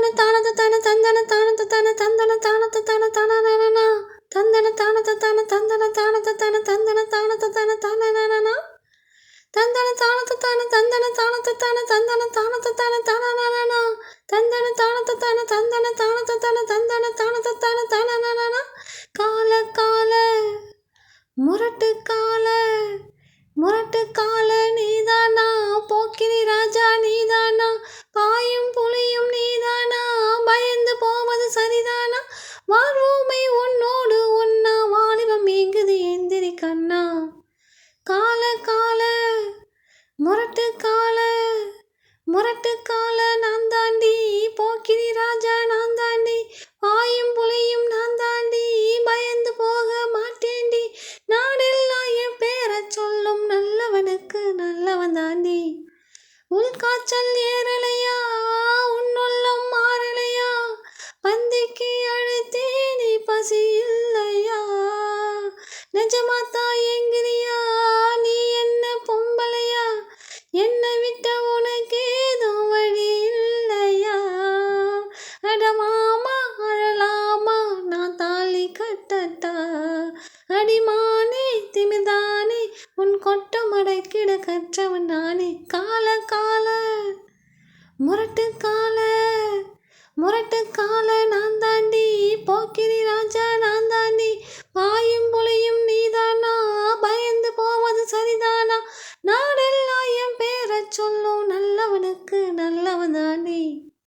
தந்தன தானத தன தந்தன தானத தன தந்தன தானத தன தனனனா தந்தன தானத தன தந்தன தானத தன தந்தன தானத தன தனனனா தந்தன தானத தன தந்தன தானத தன தந்தன தானத தன தனனனா தந்தன தானத தன தந்தன தானத தன தந்தன தானத தன தனனனா வாழ்வோமை உன்னோடு ஒன்னா வாலிபம் எங்குது எந்திரி கண்ணா. கால கால முரட்டு கால முரட்டு கால நான் தாண்டி போக்கிரி ராஜா நான் தாண்டி வாயும் புலியும் நான் தாண்டி பயந்து போக மாட்டேண்டி நாடெல்லாம் என் பேரச் சொல்லும் நல்லவனுக்கு நல்லவன் தாண்டி. உள்காய்ச்சல் ஏறலையா நிஜமாத்தா எங்கிறியா நீ என்ன பொம்பளையா? என்னை விட்ட உனக்கு ஏதோ வழி இல்லையா அடமாமா அழலாமா? நான் தாலி கட்டட்டா? அடிமானே திமிதானே உன் கொட்டம் அடைக்கிட கற்றவன் நானே. கால கால. முரட்டு கால முரட்டு கால நான் தான் நாடெல்லாம் என் பேரை சொல்லும் நல்ல